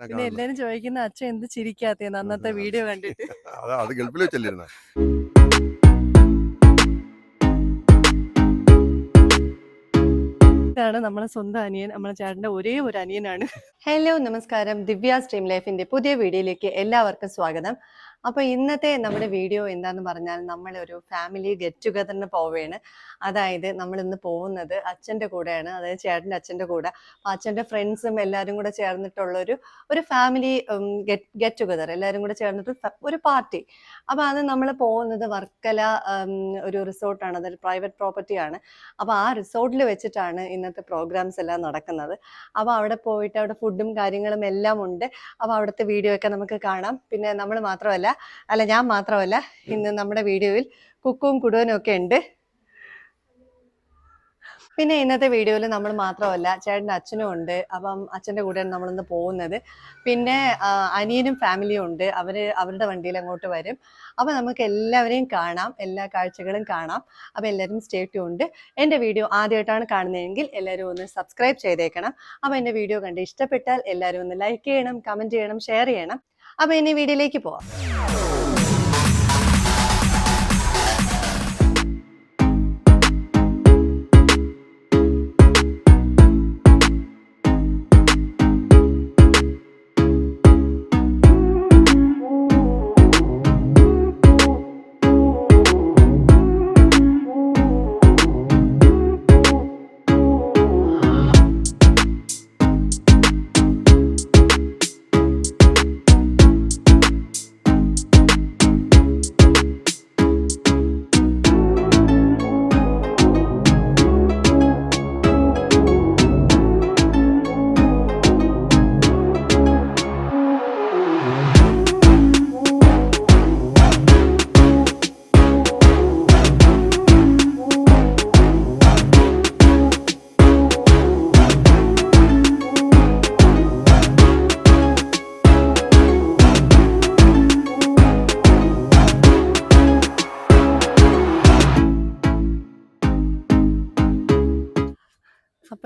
പിന്നെ എല്ലാരും ചോദിക്കുന്ന അച്ഛൻ എന്ത് ചിരിക്കാത്തേന്ന് അന്നത്തെ വീഡിയോ കണ്ടിട്ട്. അതാ അത് ഗൾഫിൽ വെച്ചല്ലിരുന്ന. ഇതാണ് നമ്മളെ സ്വന്തം അനിയൻ നമ്മളെ ചേട്ടന്റെ ഒരേ ഒരു അനിയനാണ്. ഹലോ നമസ്കാരം. ദിവ്യ സ്ട്രീം ലൈഫിന്റെ പുതിയ വീഡിയോയിലേക്ക് എല്ലാവർക്കും സ്വാഗതം. അപ്പൊ ഇന്നത്തെ നമ്മുടെ വീഡിയോ എന്താന്ന് പറഞ്ഞാൽ നമ്മൾ ഒരു ഫാമിലി ഗെറ്റ് ടുഗദറിന് പോവുകയാണ് അതായത് നമ്മൾ ഇന്ന് പോകുന്നത് അച്ഛന്റെ കൂടെയാണ്. അതായത് ചേട്ടന്റെ അച്ഛന്റെ കൂടെ. അച്ഛന്റെ ഫ്രണ്ട്സും എല്ലാവരും കൂടെ ചേർന്നിട്ടുള്ള ഒരു ഒരു ഫാമിലി ഗെറ്റ് ടുഗദർ എല്ലാവരും കൂടെ ചേർന്നിട്ട് ഒരു പാർട്ടി അപ്പൊ അത് നമ്മൾ പോകുന്നത് വർക്കല ഒരു റിസോർട്ടാണ്. അതൊരു പ്രൈവറ്റ് പ്രോപ്പർട്ടിയാണ് അപ്പൊ ആ റിസോർട്ടിൽ വെച്ചിട്ടാണ് ഇന്നത്തെ പ്രോഗ്രാംസ് എല്ലാം നടക്കുന്നത്. അപ്പൊ അവിടെ പോയിട്ട് അവിടെ ഫുഡും കാര്യങ്ങളും എല്ലാം ഉണ്ട്. അപ്പൊ അവിടുത്തെ വീഡിയോ ഒക്കെ നമുക്ക് കാണാം. പിന്നെ നമ്മൾ മാത്രമല്ല അല്ല ഞാൻ മാത്രമല്ല ഇന്ന് നമ്മുടെ വീഡിയോയിൽ കുക്കും കുടുവനും ഒക്കെ ഉണ്ട്. പിന്നെ ഇന്നത്തെ വീഡിയോയിൽ നമ്മൾ മാത്രമല്ല ചേട്ടന്റെ അച്ഛനും ഉണ്ട്. അപ്പം അച്ഛന്റെ കൂടെയാണ് നമ്മളിന്ന് പോകുന്നത്. പിന്നെ അനിയനും ഫാമിലിയും ഉണ്ട്. അവർ അവരുടെ വണ്ടിയിൽ അങ്ങോട്ട് വരും. അപ്പം നമുക്ക് എല്ലാവരെയും കാണാം എല്ലാ കാഴ്ചകളും കാണാം. അപ്പം എല്ലാവരും സ്റ്റേറ്റും ഉണ്ട് എന്റെ വീഡിയോ ആദ്യമായിട്ടാണ് കാണുന്നതെങ്കിൽ എല്ലാവരും ഒന്ന് സബ്സ്ക്രൈബ് ചെയ്തേക്കണം. അപ്പം എന്റെ വീഡിയോ കണ്ട് ഇഷ്ടപ്പെട്ടാൽ എല്ലാവരും ഒന്ന് ലൈക്ക് ചെയ്യണം കമന്റ് ചെയ്യണം ഷെയർ ചെയ്യണം. അപ്പോൾ ഇനി വീഡിയോയിലേക്ക് പോവാം.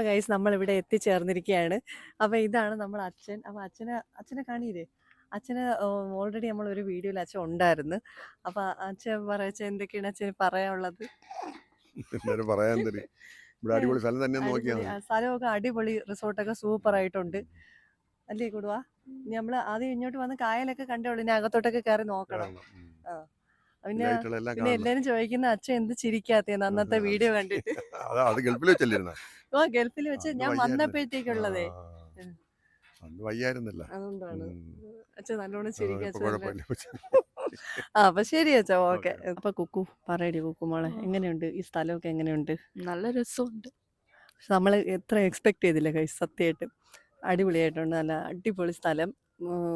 അപ്പൊ ഗൈസ് നമ്മൾ ഇവിടെ എത്തിച്ചേർന്നിരിക്കുകയാണ് അപ്പൊ ഇതാണ് നമ്മൾ അച്ഛൻ. അപ്പൊ അച്ഛനെ അച്ഛനെ കാണിയില്ലേ? അച്ഛന് ഓൾറെഡി നമ്മൾ ഒരു വീഡിയോയിൽ അച്ഛൻ ഉണ്ടായിരുന്നു. അപ്പൊ അച്ഛൻ പറയച്ച എന്തൊക്കെയാണ് അച്ഛന് പറയാനുള്ളത്? പറയാൻ തരും ഇവിടെ അടിപൊളി സ്ഥലം തന്നെ നോക്കിയാൽ. ആ, സ്ഥലമൊക്കെ അടിപൊളി. റിസോർട്ടൊക്കെ സൂപ്പർ ആയിട്ടുണ്ട് അല്ലേ കൂടുവാ? ഇനി നമ്മൾ ആദ്യം ഇങ്ങോട്ട് വന്ന് കായലൊക്കെ കണ്ടേ ഉള്ളൂ. ഇനി അകത്തോട്ടൊക്കെ കയറി നോക്കണം. പിന്നെ എല്ലാം പിന്നെ എല്ലാരും ചോദിക്കുന്ന അച്ഛൻ എന്ത് ചിരിക്കാത്തേന്ന് അന്നത്തെ വീഡിയോ കണ്ടിട്ട്. അതാ ഗൾഫിൽ വെച്ചല്ലേ ഓ ഗൾഫിൽ വെച്ച് ഞാൻ വന്നപ്പോഴത്തേക്കുള്ളതേ. വയ്യായിരുന്നല്ല. അതുകൊണ്ടാണ്. അച്ഛൻ നല്ലോണം ആ, അപ്പൊ ശരി അച്ഛാ ഓക്കെ. അപ്പൊ കുക്കു പറയടി കുക്കു മോളെ. എങ്ങനെയുണ്ട്? ഈ സ്ഥലമൊക്കെ എങ്ങനെയുണ്ട്? നല്ല രസമുണ്ട്. നമ്മൾ എത്ര എക്സ്പെക്ട് ചെയ്തില്ല കൈ സത്യമായിട്ട്. അടിപൊളിയായിട്ടുണ്ട് നല്ല അടിപൊളി സ്ഥലം.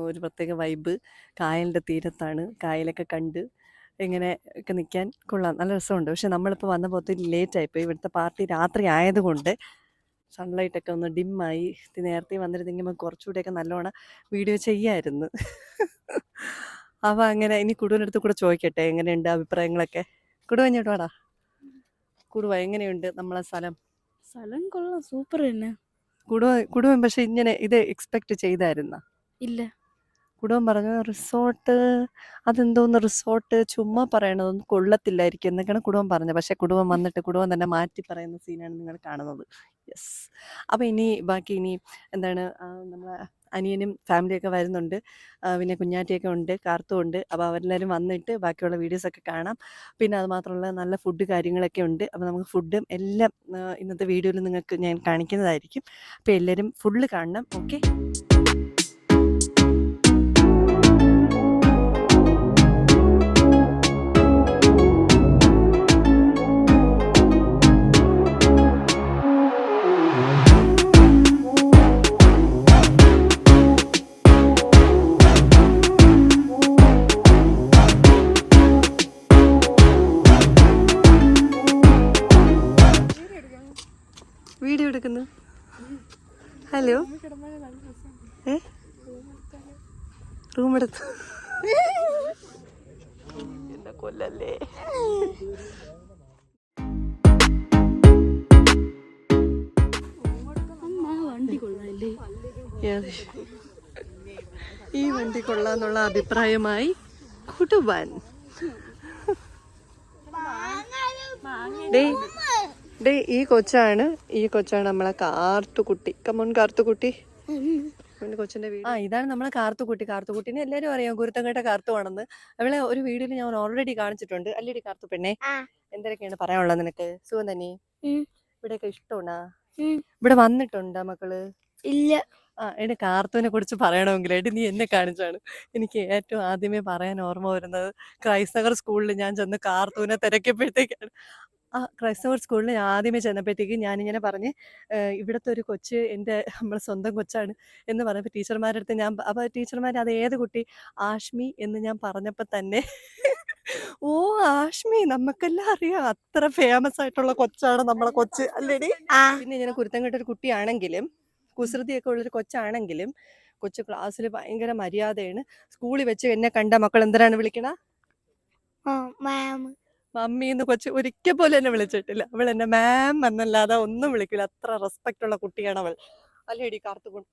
ഒരു പ്രത്യേക വൈബ് കായലിന്റെ തീരത്താണ്. കായലൊക്കെ കണ്ട് ഇങ്ങനെ ഒക്കെ നിൽക്കാൻ കൊള്ളാം. നല്ല രസമുണ്ട്. പക്ഷെ നമ്മളിപ്പോൾ വന്നപ്പോൾ ഒത്തിരി ലേറ്റ് ആയിപ്പോയി ഇവിടുത്തെ പാർട്ടി രാത്രി ആയതുകൊണ്ട് സൺലൈറ്റ് ഒക്കെ ഒന്ന് ഡിമ്മായി നേരത്തെ വന്നിരുന്നെങ്കിൽ നമുക്ക് കുറച്ചുകൂടെയൊക്കെ നല്ലോണം വീഡിയോ ചെയ്യായിരുന്നു. അപ്പോൾ അങ്ങനെ ഇനി കുടുവിനടുത്ത് കൂടെ ചോദിക്കട്ടെ? എങ്ങനെയുണ്ട് അഭിപ്രായങ്ങളൊക്കെ? ഇങ്ങോട്ട് വാടാ. കുടുവ എങ്ങനെയുണ്ട് നമ്മളെ സ്ഥലം? സ്ഥലം കൊള്ളാം. സൂപ്പർ തന്നെ. കുടുവ കുടുവൻ പക്ഷെ ഇങ്ങനെ ഇത് എക്സ്പെക്ട് ചെയ്തായിരുന്ന? ഇല്ല. കുടുവൻ പറഞ്ഞു റിസോർട്ട് അതെന്തോന്ന് റിസോർട്ട് ചുമ്മാ പറയണതൊന്നും കൊള്ളത്തില്ലായിരിക്കും എന്നൊക്കെയാണ് കുടുംബം പറഞ്ഞത്. പക്ഷെ കുടുംബം വന്നിട്ട് കുടുംബം തന്നെ മാറ്റി പറയുന്ന സീനാണ് നിങ്ങൾ കാണുന്നത്. യെസ്. അപ്പോൾ ഇനി ബാക്കി ഇനി എന്താണ് നമ്മളെ അനിയനും ഫാമിലിയൊക്കെ വരുന്നുണ്ട്. പിന്നെ കുഞ്ഞാറ്റിയൊക്കെ ഉണ്ട് കാർത്തും ഉണ്ട്. അപ്പോൾ അവരെല്ലാവരും വന്നിട്ട് ബാക്കിയുള്ള വീഡിയോസൊക്കെ കാണാം. പിന്നെ അത് മാത്രമല്ല നല്ല ഫുഡ് കാര്യങ്ങളൊക്കെ ഉണ്ട്. അപ്പോൾ നമുക്ക് ഫുഡും എല്ലാം ഇന്നത്തെ വീഡിയോയിൽ നിങ്ങൾക്ക് ഞാൻ കാണിക്കുന്നതായിരിക്കും. അപ്പോൾ എല്ലാവരും ഫുള്ള് കാണണം. ഓക്കെ? എടുക്കുന്നു ഹലോ ഏ? റൂം എടുത്തു. എന്നെ കൊല്ലല്ലേ? വണ്ടി കൊള്ളാല്ലേ ഈ വണ്ടി കൊള്ളാന്നുള്ള അഭിപ്രായമായി കുടുവാൻ. ഡേ ഡേ ഈ കൊച്ചാണ് ഈ കൊച്ചാണ് നമ്മളെ കാർത്തുകുട്ടി. കമോൺ കാർത്തുകുട്ടി. കൊച്ചിന്റെ വീട്. ആ ഇതാണ് നമ്മളെ കാർത്തുകുട്ടി. കാർത്തുകുട്ടിനെ എല്ലാരും അറിയാം കുരുത്തങ്കേട്ട കാർത്തുവാണെന്ന് അവളെ ഒരു വീഡിയോയിൽ ഞാൻ ഓൾറെഡി കാണിച്ചിട്ടുണ്ട്. അല്ലേടി കാർത്തു പെണ്ണെ. എന്തൊക്കെയാണ് പറയാനുള്ളത് നിനക്ക്? സുഖം തന്നെ? ഇവിടെ ഇവിടെയൊക്കെ ഇഷ്ടമുണ്ടാ ഇവിടെ വന്നിട്ടുണ്ടോ മക്കൾ? ഇല്ല. ആ എന്റെ കാർത്തുവിനെ കുറിച്ച് പറയണമെങ്കിൽ എടി നീ എന്നെ കാണിച്ചാണ്. എനിക്ക് ഏറ്റവും ആദ്യമേ പറയാൻ ഓർമ്മ വരുന്നത് ക്രൈസ്തവർ സ്കൂളിൽ ഞാൻ ചെന്ന് കാർത്തുവിനെ തിരക്കിയപ്പോഴത്തേക്കാണ്. ആ ക്രൈസ്തവർ സ്കൂളിൽ ഞാൻ ആദ്യമേ ചെന്നപ്പോഴത്തേക്ക് ഞാനിങ്ങനെ പറഞ്ഞ് "ഏഹ് ഇവിടുത്തെ ഒരു കൊച്ച് എന്റെ നമ്മളെ സ്വന്തം കൊച്ചാണ് എന്ന് പറഞ്ഞപ്പോൾ ടീച്ചർമാരുടെ അടുത്ത് ഞാൻ അപ്പോൾ ടീച്ചർമാർ അത് ഏത് കുട്ടി? ആഷ്മി എന്ന് ഞാൻ പറഞ്ഞപ്പോൾ തന്നെ ഓ ആഷ്മി നമുക്കെല്ലാം അറിയാം. അത്ര ഫേമസ് ആയിട്ടുള്ള കൊച്ചാണ് നമ്മളെ കൊച്ച് അല്ലേടി? പിന്നെ ഇങ്ങനെ കുരുത്തം ഒരു കുട്ടിയാണെങ്കിലും കുസൃതിയൊക്കെ ഉള്ളൊരു കൊച്ചാണെങ്കിലും കൊച്ചു ക്ലാസ്സിൽ ഭയങ്കര മര്യാദയാണ്. സ്കൂളിൽ വെച്ച് എന്നെ കണ്ട മക്കൾ എന്തിനാണ് വിളിക്കണ? മമ്മി എന്ന് കൊച്ച് ഒരിക്കൽ പോലും എന്നെ വിളിച്ചിട്ടില്ല. അവൾ എന്നെ മാം എന്നല്ലാതെ ഒന്നും വിളിക്കില്ല അത്ര റെസ്പെക്ട് ഉള്ള കുട്ടിയാണ് അവൾ. അല്ലേടി കാർത്തുകുൺ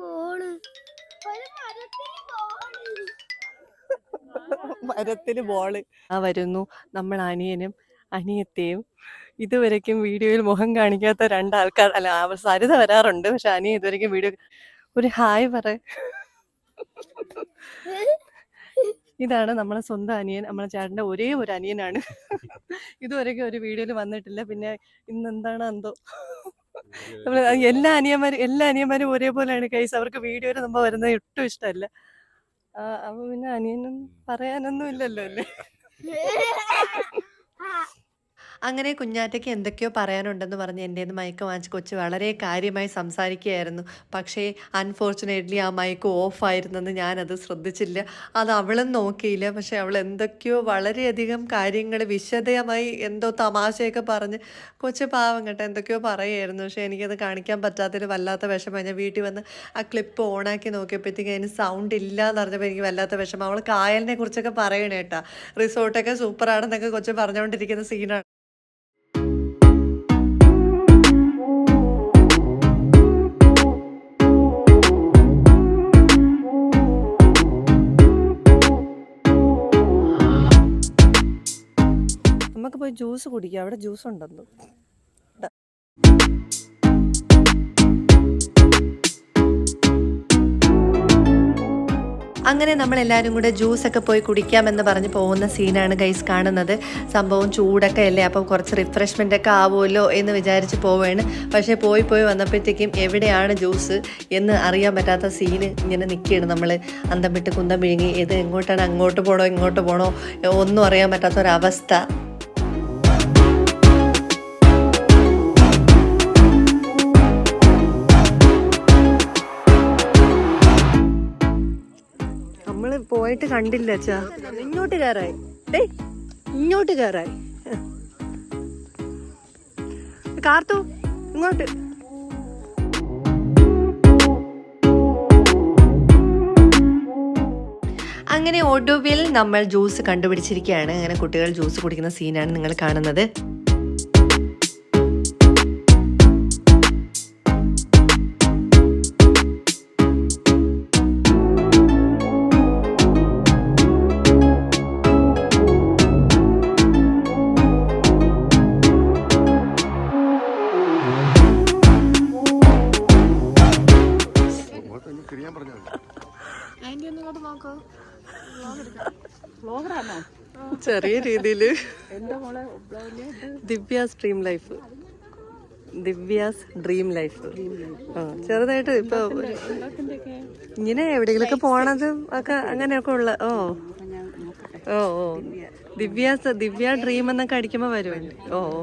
ബോൾ മരത്തിന് ബോൾ ആ വരുന്നു. നമ്മൾ അനിയനും അനിയത്തെയും ഇതുവരേക്കും വീഡിയോയിൽ മുഖം കാണിക്കാത്ത രണ്ടാൾക്കാർ അല്ല അവ- സരിത വരാറുണ്ട്. പക്ഷെ അനിയ ഇതുവരേക്കും വീഡിയോ ഒരു ഹായ് പറ. ഇതാണ് നമ്മളെ സ്വന്തം അനിയൻ നമ്മളെ ചേട്ടന്റെ ഒരേ ഒരു അനിയനാണ്. ഇതുവരെയൊക്കെ ഒരു വീഡിയോയിൽ വന്നിട്ടില്ല. പിന്നെ ഇന്ന് എന്താണ് എന്തോ നമ്മൾ എല്ലാ അനിയന്മാരും എല്ലാ അനിയന്മാരും ഒരേപോലെയാണ് കൈസ്. അവർക്ക് വീഡിയോയിൽ നമ്മൾ വരുന്നത് ഒട്ടും ഇഷ്ടമല്ല. ആ, അപ്പൊ പിന്നെ അനിയനും പറയാനൊന്നും ഇല്ലല്ലോ അല്ലേ? അങ്ങനെ കുഞ്ഞാറ്റയ്ക്ക് എന്തൊക്കെയോ പറയാനുണ്ടെന്ന് പറഞ്ഞ് എന്റെ നിന്ന് മയക്ക് വാങ്ങിച്ച് കൊച്ച് വളരെ കാര്യമായി സംസാരിക്കുകയായിരുന്നു. പക്ഷേ അൺഫോർച്ചുനേറ്റ്ലി ആ മയക്ക് ഓഫായിരുന്നെന്ന് ഞാനത് ശ്രദ്ധിച്ചില്ല. അത് അവളും നോക്കിയില്ല. പക്ഷേ അവൾ എന്തൊക്കെയോ വളരെയധികം കാര്യങ്ങൾ വിശദമായി എന്തോ തമാശയൊക്കെ പറഞ്ഞ് കൊച്ച് പാവം കേട്ടോ എന്തൊക്കെയോ പറയുമായിരുന്നു പക്ഷേ എനിക്കത് കാണിക്കാൻ പറ്റാത്തൊരു വല്ലാത്ത വിഷമം ഞാൻ വീട്ടിൽ വന്ന് ആ ക്ലിപ്പ് ഓണാക്കി നോക്കിയപ്പോഴത്തേക്കും അതിന് സൗണ്ട് ഇല്ല എന്ന് പറഞ്ഞപ്പോൾ എനിക്ക് വല്ലാത്ത വിഷമം. അവൾ കായലിനെ കുറിച്ചൊക്കെ പറയണേട്ടാ റിസോർട്ടൊക്കെ സൂപ്പറാണെന്നൊക്കെ കൊച്ച് പറഞ്ഞുകൊണ്ടിരിക്കുന്ന സീനാണ് നമുക്ക് പോയി ജ്യൂസ് കുടിക്കാം. അവിടെ ജ്യൂസ് ഉണ്ടെന്ന്. അങ്ങനെ നമ്മൾ എല്ലാവരും കൂടെ ജ്യൂസൊക്കെ പോയി കുടിക്കാമെന്ന് പറഞ്ഞ് പോകുന്ന സീനാണ് ഗൈസ് കാണുന്നത്. സംഭവം ചൂടൊക്കെ അല്ലേ? അപ്പോൾ കുറച്ച് റിഫ്രഷ്മെന്റ് ഒക്കെ ആവുമല്ലോ എന്ന് വിചാരിച്ച് പോവുകയാണ് പക്ഷേ പോയി പോയി വന്നപ്പോഴത്തേക്കും എവിടെയാണ് ജ്യൂസ് എന്ന് അറിയാൻ പറ്റാത്ത സീന് ഇങ്ങനെ നിൽക്കുകയാണ് നമ്മൾ അന്തം വിട്ട് കുന്തം വിഴുങ്ങി. ഇത് എങ്ങോട്ടാണ്? അങ്ങോട്ട് പോകണോ ഇങ്ങോട്ട് പോകണോ ഒന്നും അറിയാൻ പറ്റാത്ത ഒരവസ്ഥ. പോയിട്ട് കണ്ടില്ല അച്ഛാ. ഇങ്ങോട്ട് കയറായി ഡേ ഇങ്ങോട്ട് കയറായി കാർത്തു ഇങ്ങോട്ട്. അങ്ങനെ ഒടുവിൽ നമ്മൾ ജ്യൂസ് കണ്ടുപിടിച്ചിരിക്കുകയാണ്. അങ്ങനെ കുട്ടികൾ ജ്യൂസ് കുടിക്കുന്ന സീനാണ് നിങ്ങൾ കാണുന്നത്. ചെറിയ രീതിയിൽ Divya's dream life Divya's dream life ചെറുതായിട്ട് ഇപ്പൊ ഇങ്ങനെ എവിടെയെങ്കിലൊക്കെ പോണത് ഒക്കെ അങ്ങനെയൊക്കെ ഉള്ള ഓ. ഓ ഓ. ദിവ്യാസ് ദിവ്യ ഡ്രീം എന്നൊക്കെ അടിക്കുമ്പോ വരുമല്ലേ ഓ ഓ.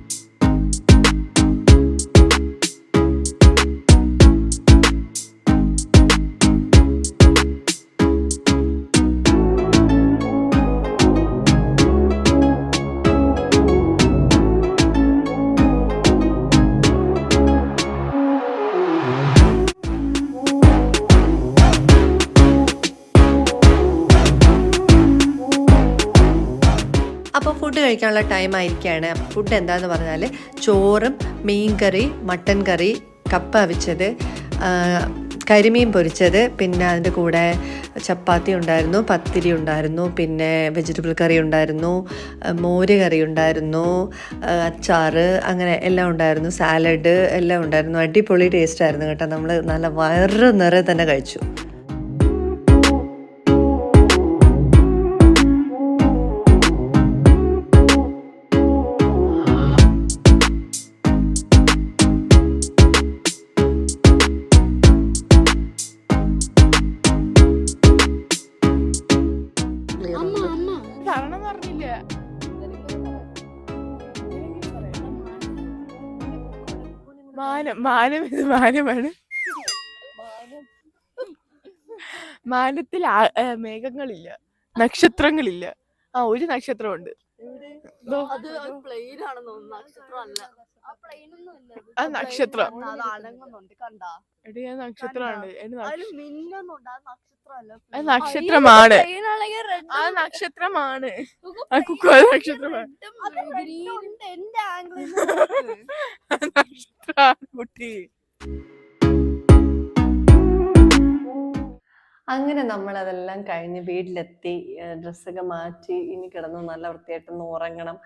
അപ്പോൾ ഫുഡ് കഴിക്കാനുള്ള ടൈം ആയിരിക്കുകയാണ്. ഫുഡ് എന്താന്ന് പറഞ്ഞാൽ ചോറും മീൻ കറി മട്ടൻ കറി കപ്പ അവിച്ചത് കരിമീൻ പൊരിച്ചത് പിന്നെ അതിന്റെ കൂടെ ചപ്പാത്തി ഉണ്ടായിരുന്നു പത്തിരി ഉണ്ടായിരുന്നു പിന്നെ വെജിറ്റബിൾ കറി ഉണ്ടായിരുന്നു മോര് കറി ഉണ്ടായിരുന്നു അച്ചാറ് അങ്ങനെ എല്ലാം ഉണ്ടായിരുന്നു സാലഡ് എല്ലാം ഉണ്ടായിരുന്നു. അടിപൊളി ടേസ്റ്റ് ആയിരുന്നു കേട്ടോ. നമ്മൾ നല്ല വയറ് നിറയെ തന്നെ കഴിച്ചു. മാനം മാനം ഇത് മാനമാണ്. മാനത്തിൽ മേഘങ്ങളില്ല. നക്ഷത്രങ്ങളില്ല. ആ ഒരു നക്ഷത്രമുണ്ട്. ആ നക്ഷത്രം. നക്ഷത്രമാണ്. എടി നക്ഷ- അതിൽ മിന്നുന്നുണ്ട് അത് നക്ഷത്രമാണ്. ആ നക്ഷത്രമാണ്. ആ കുക്കു അത് നക്ഷത്രമാണ്. നക്ഷത്രമാണ് കുട്ടി. അങ്ങനെ നമ്മൾ അതെല്ലാം കഴിഞ്ഞ് വീട്ടിലെത്തി ഡ്രസ്സൊക്കെ മാറ്റി ഇനി കിടന്ന് നല്ല വൃത്തിയായിട്ടൊന്ന് ഉറങ്ങണം.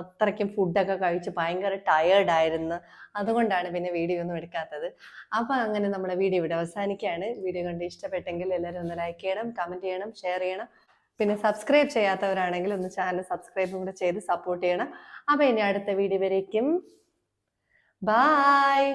അത്രയ്ക്കും ഫുഡൊക്കെ കഴിച്ച് ഭയങ്കര ടയേർഡ് ആയിരുന്നു. അതുകൊണ്ടാണ് പിന്നെ വീഡിയോ ഒന്നും എടുക്കാത്തത്. അപ്പൊ അങ്ങനെ നമ്മുടെ വീഡിയോ ഇവിടെ അവസാനിക്കുകയാണ്. വീഡിയോ കണ്ട് ഇഷ്ടപ്പെട്ടെങ്കിൽ എല്ലാവരും ഒന്ന് ലൈക്ക് ചെയ്യണം കമന്റ് ചെയ്യണം ഷെയർ ചെയ്യണം. പിന്നെ സബ്സ്ക്രൈബ് ചെയ്യാത്തവരാണെങ്കിൽ ഒന്ന് ചാനൽ സബ്സ്ക്രൈബും കൂടെ ചെയ്ത് സപ്പോർട്ട് ചെയ്യണം. അപ്പൊ ഇനി അടുത്ത വീഡിയോ വരേക്കും. ബായ്